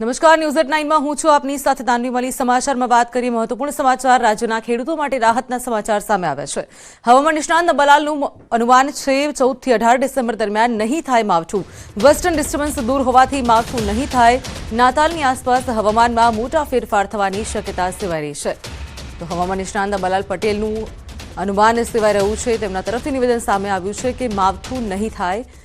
નમસ્કાર news at નાઇનમાં હું છું આપની સાથે દાનવી મળી સમાચારમાં વાત કરીએ મહત્વપૂર્ણ સમાચાર. રાજ્યના ખેડૂતો માટે રાહતના સમાચાર સામે આવ્યા છે. હવામાન નિષ્ણાંત બલાલનું અનુમાન છે ચૌદથી અઢાર ડિસેમ્બર દરમિયાન નહીં થાય માવઠું. વેસ્ટર્ન ડિસ્ટર્બન્સ દૂર હોવાથી માવઠું નહીં થાય. નાતાલની આસપાસ હવામાનમાં મોટા ફેરફાર થવાની શક્યતા સેવાઈ રહી છે. તો હવામાન નિષ્ણાંત બલાલ પટેલનું અનુમાન સેવાઈ રહ્યું છે. તેમના તરફથી નિવેદન સામે આવ્યું છે કે માવઠું નહીં થાય.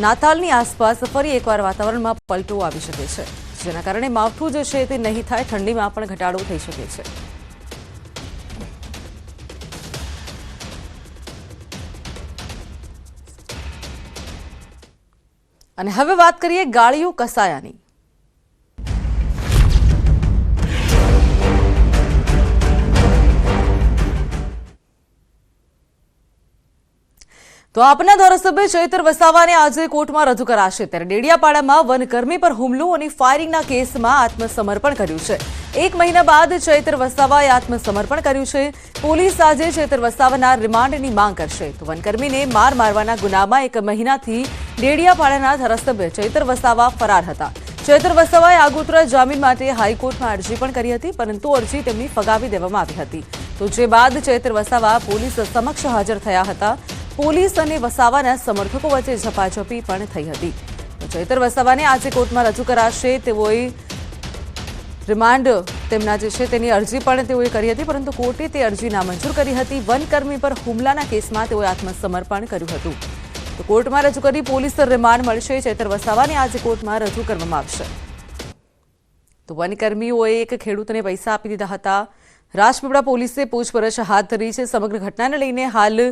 નાતાલની આસપાસ ફરી એકવાર વાતાવરણમાં પલટો આવી શકે છે. જેના કારણે માવઠું જે છે તે નહીં થાય, ઠંડીમાં પણ ઘટાડો થઈ શકે છે. અને હવે વાત કરીએ ગાળિયું કસાયાની. તો આપના ધારાસભ્ય ચૈતર વસાવાને આજે કોર્ટમાં રજૂ કરાશે. ત્યારે ડેડિયાપાડામાં વનકર્મી પર હુમલો અને ફાયરિંગના કેસમાં આત્મસમર્પણ કર્યું છે. એક મહિના બાદ ચૈતર વસાવાએ આત્મસમર્પણ કર્યું છે. પોલીસ આજે ચૈતર વસાવાના રિમાન્ડની માંગ કરશે. તો વનકર્મીને માર મારવાના ગુનામાં એક મહિનાથી ડેડિયાપાડાના ધારાસભ્ય ચૈતર વસાવા ફરાર હતા. ચૈતર વસાવાએ આગોતરા જામીન માટે હાઈકોર્ટમાં અરજી પણ કરી હતી, પરંતુ અરજી તેમની ફગાવી દેવામાં આવી હતી. તો જે બાદ ચૈતર વસાવા પોલીસ સમક્ષ હાજર થયા હતા. પોલીસ અને વસાવાના સમર્થકો વચ્ચે ઝપાઝપી પણ થઈ હતી. ચૈતર વસાવાને આજે કોર્ટમાં રજૂ કરાશે. તેઓએ રિમાન્ડ તેમના જે છે તેની અરજી પણ તેઓએ કરી હતી, પરંતુ કોર્ટે તે અરજી નામંજૂર કરી હતી. વનકર્મી પર હુમલાના કેસમાં તેઓએ આત્મસમર્પણ કર્યું હતું. તો કોર્ટમાં રજૂ કરી પોલીસ રિમાન્ડ મળશે. ચૈતર વસાવાને આજે કોર્ટમાં રજૂ કરવામાં આવશે. તો વનકર્મીઓએ એક ખેડૂતને પૈસા આપી દીધા હતા. રાજપીપળા પોલીસે પૂછપરછ હાથ ધરી છે. સમગ્ર ઘટનાને લઈને હાલ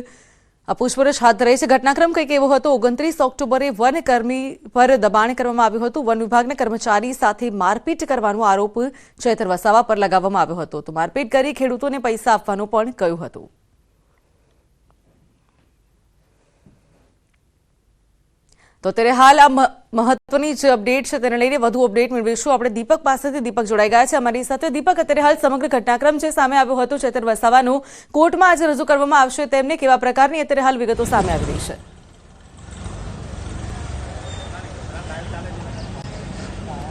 પૂછપરછ હાથ ધરાઈ છે. ઘટનાક્રમ કંઈક એવો હતો. ઓગણત્રીસ ઓક્ટોબરે વનકર્મી પર દબાણ કરવામાં આવ્યું હતું. વન વિભાગના કર્મચારી સાથે મારપીટ કરવાનો આરોપ ચેતર વસાવા પર લગાવવામાં આવ્યો હતો. તો મારપીટ કરી ખેડૂતોને પૈસા આપવાનું પણ કહ્યું હતું. તો અત્યારે હાલ આ મહત્વની જે અપડેટ છે તેને લઈને વધુ અપડેટ મેળવીશું. આપણે દીપક પાસેથી દીપક જોડાઈ ગયા છે. અમારી સાથે દીપક અત્યારે હાલ સમગ્ર ઘટનાક્રમ જે સામે આવ્યો હતો ચેતર વસાવાનું કોર્ટમાં આજે રજૂ કરવામાં આવશે તેમને કેવા પ્રકારની અત્યારે હાલ વિગતો સામે આવી રહી છે?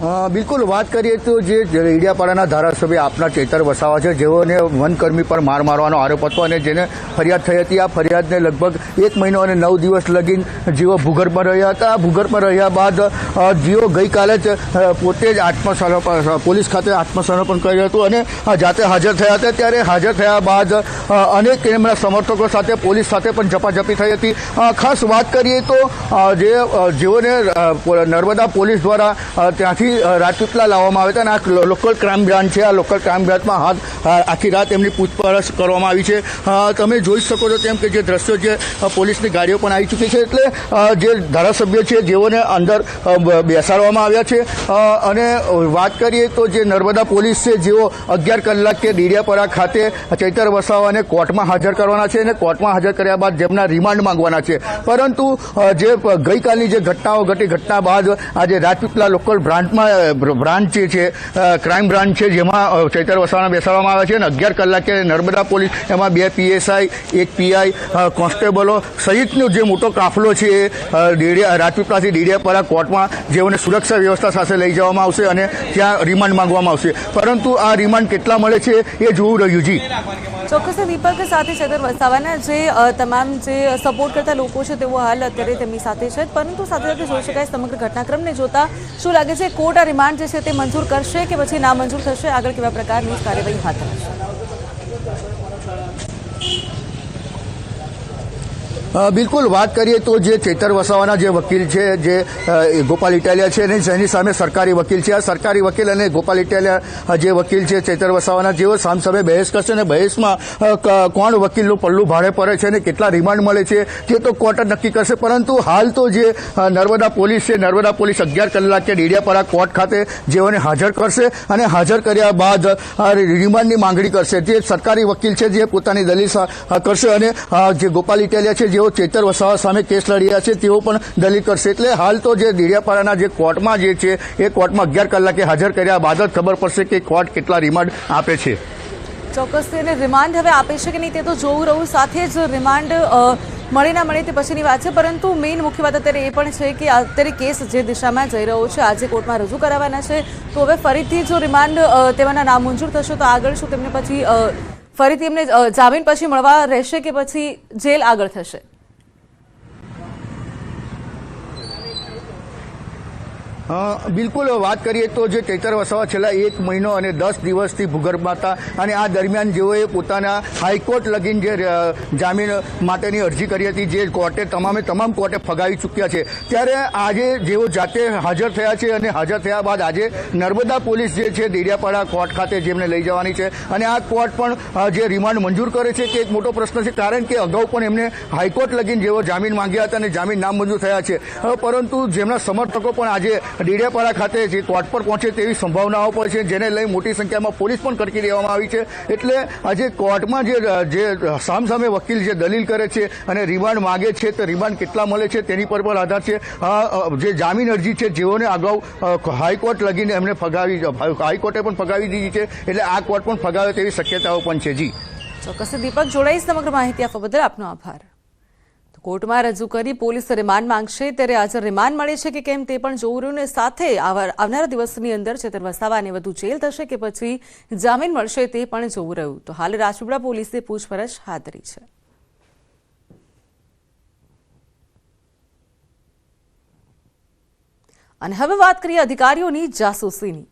બિલકુલ, વાત કરીએ તો જે ઇડિયાપાડાના ધારાસભ્ય આપના ચેતર વસાવા છે, જેઓને વનકર્મી પર માર મારવાનો આરોપ હતો અને જેને ફરિયાદ થઈ હતી. આ ફરિયાદને લગભગ એક મહિનો અને નવ દિવસ લગીન જીઓ ભૂગર્ભમાં રહ્યા હતા. ભૂગર્ભમાં રહ્યા બાદ જીઓ ગઈકાલે જ પોતે જ આત્મસમર્પણ પોલીસ ખાતે આત્મસમર્પણ કર્યું હતું અને જાતે હાજર થયા હતા. ત્યારે હાજર થયા બાદ અનેક તેમના સમર્થકો સાથે, પોલીસ સાથે પણ ઝપાઝપી થઈ હતી. ખાસ વાત કરીએ તો જે જેઓને નર્મદા પોલીસ દ્વારા ત્યાંથી અ, રાજપીપળા લાવવામાં આવે છે અને આ લોકલ ક્રાઇમ બ્રાન્ચ છે. આ લોકલ ક્રાઇમ બ્રાન્ચમાં હાથ આખી રાત એમની પૂછપરછ કરવામાં આવી છે. તમે જોઈ શકો છો તેમ કે જે દ્રશ્યો છે પોલીસની ગાડીઓ પણ આવી ચૂકી છે એટલે જે ધારાસભ્ય છે, જેઓને અંદર બેસાડવામાં આવ્યા છે. અને વાત કરીએ તો જે નર્મદા પોલીસ છે, જેઓ અગિયાર કલાકે ડીડિયાપરા ખાતે ચૈતર વસાવાને કોર્ટમાં હાજર કરવાના છે અને કોર્ટમાં હાજર કર્યા બાદ જેમના રિમાન્ડ માંગવાના છે. પરંતુ જે ગઈકાલની જે ઘટનાઓ ઘટી, ઘટના બાદ આજે રાજપીપલા લોકલ બ્રાન્ચમાં બ્રાન્ચ જે છે ક્રાઇમ બ્રાન્ચ છે, જેમાં ચૈતર વસાવાને બેસાડવામાં આવ્યા છે અને અગિયાર કલાકે નર્મદા પોલીસ, એમાં બે પીએસઆઈ, એક પીઆઈ કોન્સ્ટેબલો સહિતનો જે મોટો કાફલો છે એ ડેડિયા રાજપીપળાથી ડેડિયાપરા કોર્ટમાં જેઓને સુરક્ષા વ્યવસ્થા સાથે લઈ જવામાં આવશે અને ત્યાં રિમાન્ડ માંગવામાં આવશે. પરંતુ આ રિમાન્ડ કેટલા મળે છે એ જોવું રહ્યું જી. ચોક્કસ દીપક સાથે ચેતર વસાવાના જે તમામ જે સપોર્ટ કરતા લોકો છે તેઓ હાલ અત્યારે તેમની સાથે છે. પરંતુ સાથે સાથે જોઈ શકાય સમગ્ર ઘટનાક્રમને જોતા શું લાગે છે, કોર્ટ આ રિમાન્ડ જે છે તે મંજૂર કરશે કે પછી ના મંજૂર થશે? આગળ કેવા પ્રકારની કાર્યવાહી હાથ ધરશે? બિલકુલ, વાત કરીએ તો જે ચેતર વસાવાના જે વકીલ છે, જે ગોપાલ ઇટાલિયા છે અને જેની સામે સરકારી વકીલ છે. આ સરકારી વકીલ અને ગોપાલ ઇટાલિયા જે વકીલ છે, ચેતર વસાવાના, જેઓ સામસામે બહેસ કરશે અને બહેસમાં કોણ વકીલનું પલ્લું ભાડે પડે છે અને કેટલા રિમાન્ડ મળે છે, તે તો કોર્ટ જ નક્કી કરશે. પરંતુ હાલ તો જે નર્મદા પોલીસ છે, નર્મદા પોલીસ અગિયાર કલાકે ડેડિયાપાડા કોર્ટ ખાતે જેઓને હાજર કરશે અને હાજર કર્યા બાદ રિમાન્ડની માંગણી કરશે. જે સરકારી વકીલ છે, જે પોતાની દલીલ કરશે અને જે ગોપાલ ઇટાલિયા છે જેઓ ચેતર વસાવા સામે કેસ લડ્યા છે. તેઓ પણ દલીલ કરશે. એટલે હાલ તો જે ડેડિયાપાડાના જે કોર્ટમાં જે છે, એ કોર્ટમાં અગિયાર કલાકે હાજર કર્યા બાદ જ ખબર પડશે કે કોર્ટ કેટલા રિમાન્ડ આપે છે. ચોક્કસ તેને રિમાન્ડ હવે આપે છે કે નહીં તે તો જોવું રહ્યું. સાથે જ રિમાન્ડ મળે ના મળે તે પછીની વાત છે. પરંતુ મેઇન મુખ્ય વાત અત્યારે એ પણ છે કે અત્યારે કેસ જે દિશામાં જઈ રહ્યો છે, આજે કોર્ટમાં રજૂ કરાવવાના છે. તો હવે ફરીથી જો રિમાન્ડ તેમાંના નામ મંજૂર થશે તો આગળ શું તેમને પછી ફરીથી એમને જામીન પછી મળવા રહેશે કે પછી જેલ આગળ થશે? બિલકુલ, વાત કરીએ તો જે ચૈતર વસાવા છેલ્લા એક મહિનો અને દસ દિવસથી ભૂગર્ભમાં હતા અને આ દરમિયાન જેઓએ પોતાના હાઈકોર્ટ લગીન જે જામીન માટેની અરજી કરી હતી, જે કોર્ટે તમામે તમામ કોર્ટે ફગાવી ચૂક્યા છે. ત્યારે આજે જેઓ જાતે હાજર થયા છે અને હાજર થયા બાદ આજે નર્મદા પોલીસ જે છે, દેડિયાપાડા કોર્ટ ખાતે જેમને લઈ જવાની છે. અને આ કોર્ટ પણ જે રિમાન્ડ મંજૂર કરે છે કે એક મોટો પ્રશ્ન છે, કારણ કે અગાઉ પણ એમને હાઈકોર્ટ લગીન જેઓ જામીન માંગ્યા હતા અને જામીન નામંજૂર થયા છે. પરંતુ જેમના સમર્થકો પણ આજે ડેડિયાપાડા ખાતે જે કોર્ટ પર પહોંચે તેવી સંભાવનાઓ પણ છે, જેને લઈ મોટી સંખ્યામાં પોલીસ પણ કડકી દેવામાં આવી છે. એટલે આજે કોર્ટમાં જે જે સામસામે વકીલ જે દલીલ કરે છે અને રિમાન્ડ માગે છે, તો રિમાન્ડ કેટલા મળે છે તેની પર પણ આધાર છે. જે જામીન અરજી છે, જેઓને અગાઉ હાઈકોર્ટ લગીને એમને ફગાવી, હાઈકોર્ટે પણ ફગાવી દીધી છે. એટલે આ કોર્ટ પણ ફગાવે તેવી શક્યતાઓ પણ છે. જી. ચોક્કસ. દીપક જોડાઈ સમગ્ર માહિતી આપવા બદલ આપનો આભાર. કોર્ટમાં રજૂ કરી પોલીસ રિમાન્ડ માંગશે ત્યારે આજે રિમાન્ડ મળે છે કે કેમ તે પણ જોવું રહ્યું ને સાથે આવા- આવનારા દિવસની અંદર ચેતર વસાવાને વધુ જેલ થશે કે પછી જામીન મળશે તે પણ જોવું રહ્યું. તો હાલ રાજપીપળા પોલીસે પૂછપરછ હાથ ધરી છે. અને હવે વાત કરીએ અધિકારીઓની જાસૂસીની.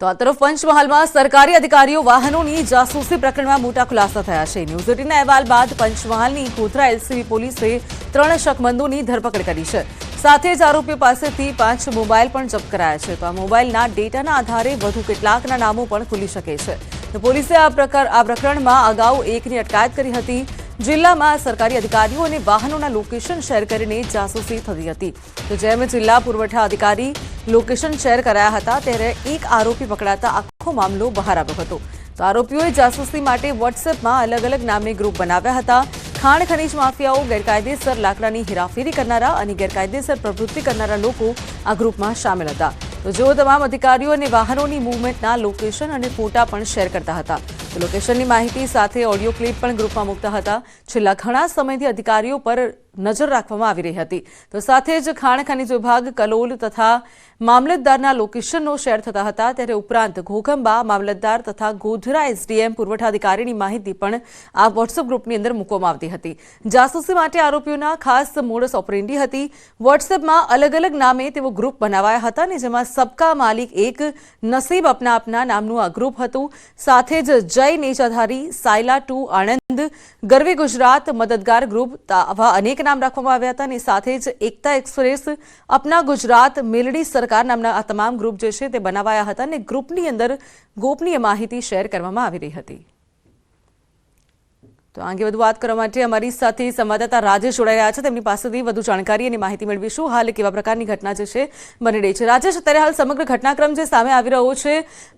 તો આ તરફ પંચમહાલમાં સરકારી અધિકારીઓ વાહનોની જાસૂસી પ્રકરણમાં મોટા ખુલાસા થયા છે. ન્યૂઝ એટીનના અહેવાલ બાદ પંચમહાલની ગોધરા એલસીબી પોલીસે ત્રણ શકમંદોની ધરપકડ કરી છે. સાથે જ આરોપીઓ પાસેથી પાંચ મોબાઈલ પણ જપ્ત કરાયા છે. તો આ મોબાઈલના ડેટાના આધારે વધુ કેટલાકના નામો પણ ખુલી શકે છે. તો પોલીસે આ પ્રકાર, આ પ્રકરણમાં અગાઉ એકની અટકાયત કરી હતી. જિલ્લામાં સરકારી અધિકારીઓ અને વાહનોના લોકેશન શેર કરીને જાસૂસી થતી હતી. તો જેમ જિલ્લા પુરવઠા અધિકારી લોકેશન શેર કરાયા હતા, ત્યારે એક આરોપી પકડાતા આખો મામલો બહાર આવ્યો હતો. તો આરોપીઓએ જાસૂસી માટે વોટ્સએપમાં અલગ અલગ નામે ગ્રુપ બનાવ્યા હતા. ખાણ ખનીજ માફિયાઓ, ગેરકાયદેસર લાકડાની હેરાફેરી કરનારા અને ગેરકાયદેસર પ્રવૃત્તિ કરનારા લોકો આ ગ્રુપમાં સામેલ હતા. તો જેઓ તમામ અધિકારીઓ અને વાહનોની મૂવમેન્ટના લોકેશન અને ફોટા પણ શેર કરતા હતા. લોકેશનની માહિતી સાથે ઓડિયો ક્લિપ પણ ગ્રુપમાં મૂકતા હતા. છેલ્લા ઘણા સમયથી અધિકારીઓ પર નજર રાખવામાં આવી રહી હતી. તો સાથે જ ખાણ ખનીજ વિભાગ, કલોલ તથા મામલતદારના લોકેશનનો શેર થતા હતા. ત્યારે ઉપરાંત ઘોઘંબા, મામલતદાર તથા ગોધરા એસડીએમ પુરવઠા અધિકારીની માહિતી પણ આ વોટ્સએપ ગ્રુપની અંદર મૂકવામાં આવતી હતી. જાસૂસી માટે આરોપીઓના ખાસ મોડસ ઓપરેન્ડી હતી. વોટ્સએપમાં અલગ અલગ નામે તેઓ ગ્રુપ બનાવાયા હતા અને જેમાં સબકા માલિક એક, નસીબ અપના અપના નામનું આ ગ્રુપ હતું. સાથે જ જય નેજાધારી સાયલા ટુ આણંદ, ગરવી ગુજરાત મદદગાર ગ્રુપ આવા અનેક નામ રાખવામાં આવ્યા હતા અને સાથે જ એકતા એક્સપ્રેસ અપના ગુજરાત મેલડી સરકાર નામના આ તમામ ગ્રુપ જે છે તે બનાવાયા હતા અને ગ્રુપની અંદર ગોપનીય માહિતી શેર કરવામાં આવી રહી હતી. તો આ અંગે વધુ વાત કરવા માટે અમારી સાથે સંવાદદાતા રાજેશ જોડાઈ રહ્યા છે. તેમની પાસેથી વધુ જાણકારી અને માહિતી મેળવીશું. હાલ કેવા પ્રકારની ઘટના જે છે બની રહી છે. રાજેશ, અત્યારે હાલ સમગ્ર ઘટનાક્રમ જે સામે આવી રહ્યો છે,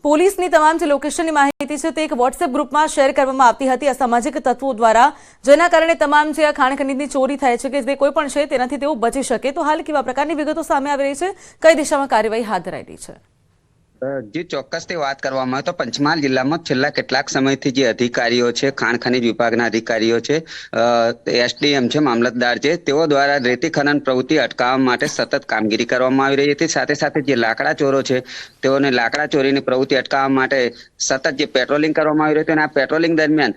પોલીસની તમામ જે લોકેશનની માહિતી છે તે એક વોટ્સએપ ગ્રુપમાં શેર કરવામાં આવતી હતી. અસામાજિક તત્વો દ્વારા, જેના કારણે તમામ જે આ ખાણખનીજની ચોરી થાય છે કે જે કોઈ પણ છે તેનાથી તેઓ બચી શકે. તો હાલ કેવા પ્રકારની વિગતો સામે આવી રહી છે? કઈ દિશામાં કાર્યવાહી હાથ ધરાઈ રહી છે? અ, ચોક્કસ તે વાત કરવામાં આવે તો પંચમહાલ જિલ્લામાં છેલ્લા કેટલાક સમયથી જે અધિકારીઓ છે ખાણ ખનિજ વિભાગના અધિકારીઓ છે એસડીએમ છે મામલતદાર છે તેઓ દ્વારા રેતી ખનન પ્રવૃત્તિ અટકાવવા માટે સતત કામગીરી કરવામાં આવી રહી હતી સાથે સાથે જે લાકડા ચોરો છે તેઓને લાકડા ચોરીની પ્રવૃત્તિ અટકાવવા માટે સતત જે પેટ્રોલિંગ કરવામાં આવી રહ્યું હતું આ પેટ્રોલિંગ દરમિયાન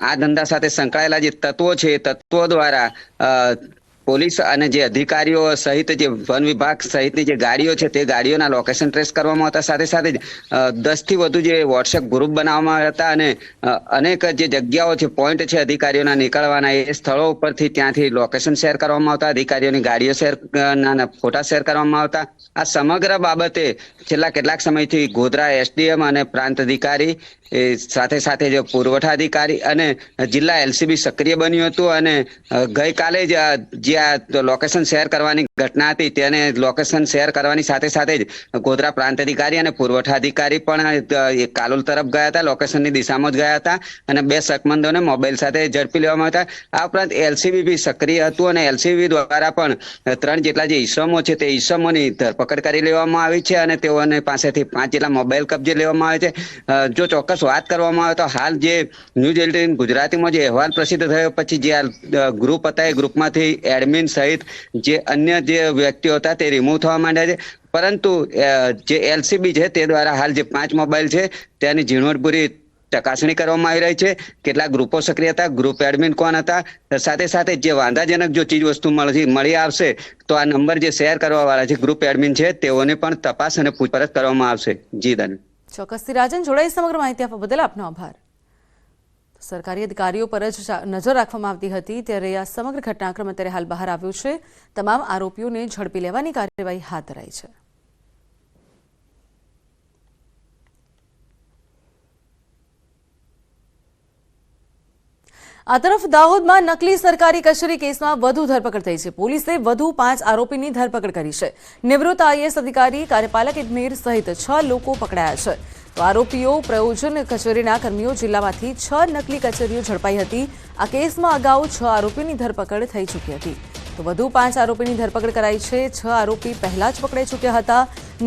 આ ધંધા સાથે સંકળાયેલા જે તત્વો છે એ તત્વો દ્વારા પોલીસ અને જે અધિકારીઓ સહિત જે વન વિભાગ સહિતની જે ગાડીઓ છે, તે ગાડીઓના લોકેશન ટ્રેસ કરવામાં હતા સાથે સાથે જ દસથી વધુ જે વોટ્સએપ ગ્રુપ બનાવવામાં હતા અને અનેક જે જગ્યાઓ છે પોઈન્ટ છે અધિકારીઓના નીકળવાના, એ સ્થળો ઉપરથી ત્યાંથી લોકેશન શેર કરવામાં આવતા. અધિકારીઓની ગાડીઓ શેર ફોટા શેર કરવામાં આવતા. આ સમગ્ર બાબતે છેલ્લા કેટલાક સમયથી ગોધરા એસડીએમ અને પ્રાંત અધિકારી એ સાથે સાથે જે પુરવઠા અધિકારી અને જિલ્લા એલસીબી સક્રિય બન્યું હતું અને ગઈકાલે જ જે આ લોકેશન શેર કરવાની ઘટના હતી તેને લોકેશન શેર કરવાની સાથે સાથે જ ગોધરા પ્રાંત અધિકારી અને પુરવઠા અધિકારી પણ કાલોલ તરફ ગયા હતા લોકેશનની દિશામાં જ ગયા હતા અને બે શકમંદોને મોબાઈલ સાથે ઝડપી લેવામાં હતા. આ ઉપરાંત એલસીબી બી સક્રિય હતું અને એલસીબી દ્વારા પણ ત્રણ જેટલા જે ઈસમો છે તે ઈસમોની ધરપકડ કરી લેવામાં આવી છે અને તેઓને પાસેથી પાંચ જેટલા મોબાઈલ કબજે લેવામાં આવે છે. જો ચોક્કસ વાત કરવામાં આવે તો હાલ જે ન્યૂઝ એટીન ગુજરાતીમાં જે અહેવાલ પ્રસિદ્ધ થયો, પછી જે ગ્રુપ હતા એ ગ્રુપમાંથી એડમિન સહિત જે અન્ય જે વ્યક્તિઓ હતા તે રિમૂવ થવા માંડ્યા છે. પરંતુ જે એલસીબી છે તે દ્વારા હાલ જે પાંચ મોબાઈલ છે તેની ઝીણવટભરી ચકાસણી કરવામાં આવી રહી છે. કેટલા ગ્રુપો સક્રિય હતા ગ્રુપ એડમિન કોણ હતા? સાથે સાથે જે વાંધાજનક જો ચીજ વસ્તુ મળી મળી આવશે તો આ નંબર જે શેર કરવા વાળા છે ગ્રુપ એડમિન છે તેઓને પણ તપાસ અને પૂછપરછ કરવામાં આવશે. જી ધન ચોક્કસથી રાજન, જોડાઈ સમગ્ર માહિતી આપવા બદલ આપનો આભાર. સરકારી અધિકારીઓ પર જ નજર રાખવામાં આવતી હતી, ત્યારે આ સમગ્ર ઘટનાક્રમ અત્યારે હાલ બહાર આવ્યું છે. તમામ આરોપીઓને ઝડપી લેવાની કાર્યવાહી હાથ ધરાઈ છે. આ તરફ દાહોદમાં નકલી સરકારી કચેરી કેસમાં વધુ ધરપકડ થઈ છે. પોલીસે વધુ પાંચ આરોપીની ધરપકડ કરી છે. નિવૃત્ત આઈએસ અધિકારી, કાર્યપાલક ઇજનેર સહિત છ લોકો પકડાયા છે. તો આરોપીઓ પ્રયોજન કચેરીના કર્મીઓ જિલ્લામાંથી છ નકલી કચેરીઓ ઝડપાઈ હતી. આ કેસમાં અગાઉ છ આરોપીની ધરપકડ થઈ ચૂકી હતી. તો વધુ પાંચ આરોપીની ધરપકડ કરાઈ છે. છ આરોપી પહેલા જ પકડાઈ ચૂક્યા હતા.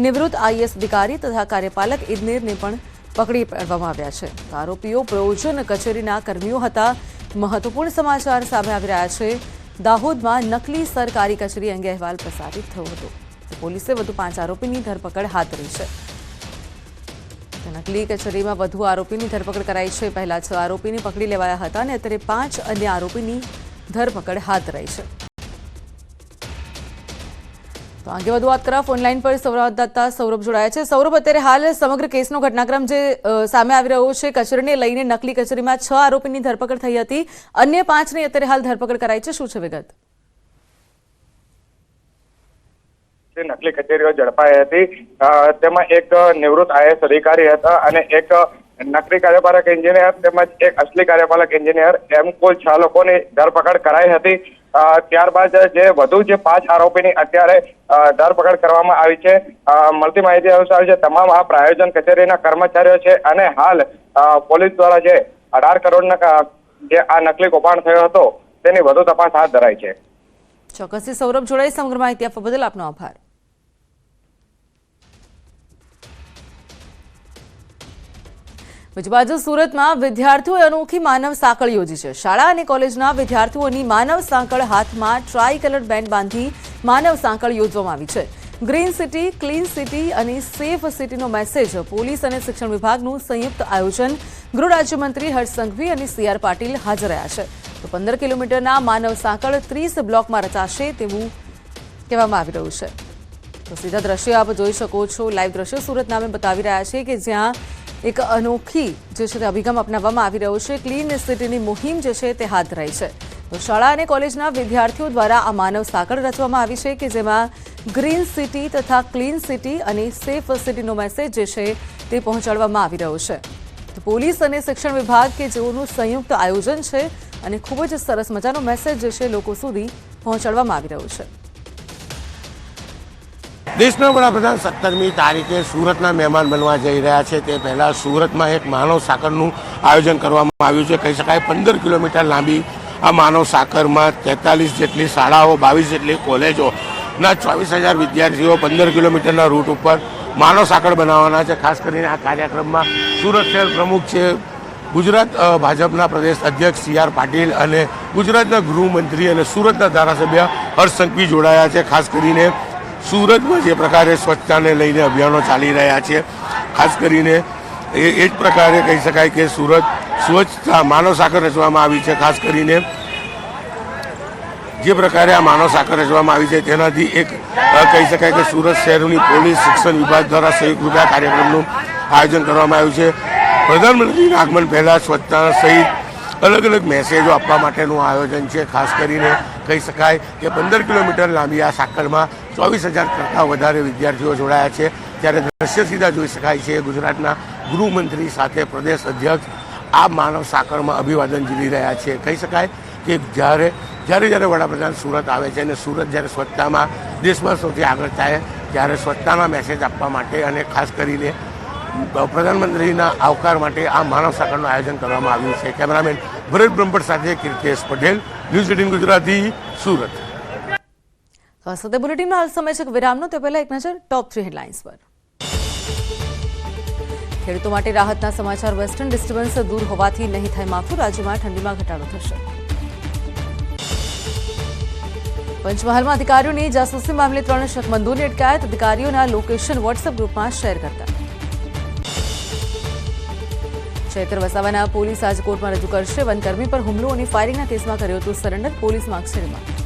નિવૃત્ત આઈએસ અધિકારી તથા કાર્યપાલક ઇજનેરને પણ પકડી પાડવામાં આવ્યા છે. આરોપીઓ પ્રયોજન કચેરીના કર્મીઓ હતા. મહત્વપૂર્ણ સમાચાર સામે આવી રહ્યા છે. દાહોદમાં નકલી સરકારી કચેરી અંગે અહેવાલ પ્રસારિત થયો હતો. પોલીસે વધુ પાંચ આરોપીની ધરપકડ હાથ ધરી છે. નકલી કચેરીમાં વધુ આરોપીની ધરપકડ કરાઈ છે. પહેલા છ આરોપીને પકડી લેવાયા હતા અને અત્યારે પાંચ અન્ય આરોપીની ધરપકડ હાથ ધરાઈ છે. તો આગે વધુ વાત તરફ ઓનલાઈન પર સંવાદદાતા સૌરભ જોડાયા છે. સૌરભ, અત્યારે હાલ સમગ્ર કેસનો ઘટનાક્રમ જે સામે આવી રહ્યો છે, કચેરીને લઈને નકલી કચેરીમાં છ આરોપીની ધરપકડ થઈ હતી. અન્ય પાંચની અત્યારે હાલ ધરપકડ કરાઈ છે. શું છે વિગત? નકલી કચેરીઓ ઝડપાઈ હતી તેમાં એક નિવૃત્ત આઈએસ અધિકારી હતા અને એક નકલી કાર્યપાલક એન્જિનિયર તેમજ એક અસલી કાર્યપાલક એન્જિનિયર એમ કુલ છ લોકોની ધરપકડ કરાઈ હતી. ત્યારબાદ જે વધુ જે પાંચ આરોપીની અત્યારે ધરપકડ કરવામાં આવી છે. મળતી માહિતી અનુસાર જે તમામ આ પ્રાયોજન કચેરીના કર્મચારીઓ છે અને હાલ પોલીસ દ્વારા જે અઢાર કરોડના જે આ નકલી કૌભાંડ થયો હતો, તેની વધુ તપાસ હાથ ધરાઈ છે. ચોક્કસથી સૌરભ જોડાઈ સમગ્ર માહિતી આપવા બદલ આપનો આભાર. બીજી બાજુ સુરતમાં વિદ્યાર્થીઓએ અનોખી માનવ સાંકળ યોજી છે. શાળા અને કોલેજના વિદ્યાર્થીઓની માનવ સાંકળ હાથમાં ટ્રાય કલર બેન્ડ બાંધી માનવ સાંકળ યોજવામાં આવી છે. ગ્રીન સિટી, ક્લીન સિટી અને સેફ સિટીનો મેસેજ પોલીસ અને શિક્ષણ વિભાગનું સંયુક્ત આયોજન ગૃહ રાજ્યમંત્રી હર્ષ અને સી આર પાટીલ હાજર રહ્યા છે. તો પંદર કિલોમીટરના માનવ સાંકળ ત્રીસ બ્લોકમાં રચાશે તેવું કહેવામાં આવી રહ્યું છે. તો સીધા દ્રશ્યો આપ જોઈ શકો છો. લાઈવ દ્રશ્યો સુરત નામે બતાવી રહ્યા છે કે જ્યાં એક અનોખી જે છે તે અભિગમ અપનાવવામાં આવી રહ્યો છે. ક્લીન સિટીની મુહિમ જે છે તે હાથ ધરાઈ છે. તો શાળા અને કોલેજના વિદ્યાર્થીઓ દ્વારા આ માનવ સાંકળ રચવામાં આવી છે કે જેમાં ગ્રીન સિટી તથા ક્લીન સિટી અને સેફ સિટીનો મેસેજ જે છે તે પહોંચાડવામાં આવી રહ્યો છે. તો પોલીસ અને શિક્ષણ વિભાગ કે જેઓનું સંયુક્ત આયોજન છે અને ખૂબ જ સરસ મજાનો મેસેજ જે છે લોકો સુધી પહોંચાડવામાં આવી રહ્યો છે. દેશના વડાપ્રધાન સત્તરમી તારીખે સુરતના મહેમાન બનવા જઈ રહ્યા છે. તે પહેલાં સુરતમાં એક માનવ સાકરનું આયોજન કરવામાં આવ્યું છે. કહી શકાય પંદર કિલોમીટર લાંબી આ માનવ સાકરમાં તેતાલીસ જેટલી શાળાઓ, બાવીસ જેટલી કોલેજોના ચોવીસ હજાર વિદ્યાર્થીઓ પંદર કિલોમીટરના રૂટ ઉપર માનવ સાકર બનાવવાના છે. ખાસ કરીને આ કાર્યક્રમમાં સુરત શહેર પ્રમુખ છે. ગુજરાત ભાજપના પ્રદેશ અધ્યક્ષ સી આર પાટીલ અને ગુજરાતના ગૃહમંત્રી અને સુરતના ધારાસભ્ય હર્ષ સંઘવી જોડાયા છે. ખાસ કરીને સુરતમાં જે પ્રકારે સ્વચ્છતાને લઈને અભિયાનો ચાલી રહ્યા છે, ખાસ કરીને એ એ જ પ્રકારે કહી શકાય કે સુરત સ્વચ્છતા માનવ સાકર રચવામાં આવી છે, ખાસ કરીને જે પ્રકારે આ માનવ સાકર રચવામાં આવી છે, તેનાથી એક કહી શકાય કે સુરત શહેરની પોલીસ શિક્ષણ વિભાગ દ્વારા સંયુક્ત રૂપે આ કાર્યક્રમનું આયોજન કરવામાં આવ્યું છે. પ્રધાનમંત્રીના આગમન પહેલાં સ્વચ્છતા સહિત અલગ અલગ મેસેજો આપવા માટેનું આયોજન છે. ખાસ કરીને કહી શકાય કે પંદર કિલોમીટર લાંબી આ સાંકળમાં ચોવીસ હજાર કરતાં વધારે વિદ્યાર્થીઓ જોડાયા છે. ત્યારે દ્રશ્ય સીધા જોઈ શકાય છે. ગુજરાતના ગૃહમંત્રી સાથે પ્રદેશ અધ્યક્ષ આ માનવ સાંકળમાં અભિવાદન ઝીલી રહ્યા છે. કહી શકાય કે જ્યારે જ્યારે જ્યારે વડાપ્રધાન સુરત આવે છે અને સુરત જ્યારે સ્વચ્છતામાં દેશમાં સૌથી આગળ થાય, ત્યારે સ્વચ્છતાના મેસેજ આપવા માટે અને ખાસ કરીને પ્રધાનમંત્રીના આવકાર માટે આ માનવ સાંકળનું આયોજન કરવામાં આવ્યું છે. કેમેરામેન ભરત બ્રહ્મભટ્ટ સાથે Kirtish Patel. News eighteen Gujarati, Surat. સાથે બુલેટિનમાં હાલ સમય છે વિરામનો. તે પહેલા એક નજર ટોપ થ્રી હેડલાઇન્સ પર. ખેડૂતો માટે રાહતના સમાચાર વેસ્ટર્ન ડિસ્ટર્બન્સ દૂર હોવાથી નહીં થાય માફું રાજ્યમાં ઠંડીમાં ઘટાડો થશે. પંચમહાલમાં અધિકારીઓની જાસૂસી મામલે ત્રણ શકમંદોની અટકાયત. અધિકારીઓના લોકેશન વોટ્સએપ ગ્રુપમાં શેર કરતા. ચૈત્ર વસાવાના પોલીસ આજે કોર્ટમાં રજૂ કરશે. વનકર્મી પર હુમલો અને ફાયરિંગના કેસમાં કર્યો હતો સરેન્ડર પોલીસ માગશે રિમાન્ડ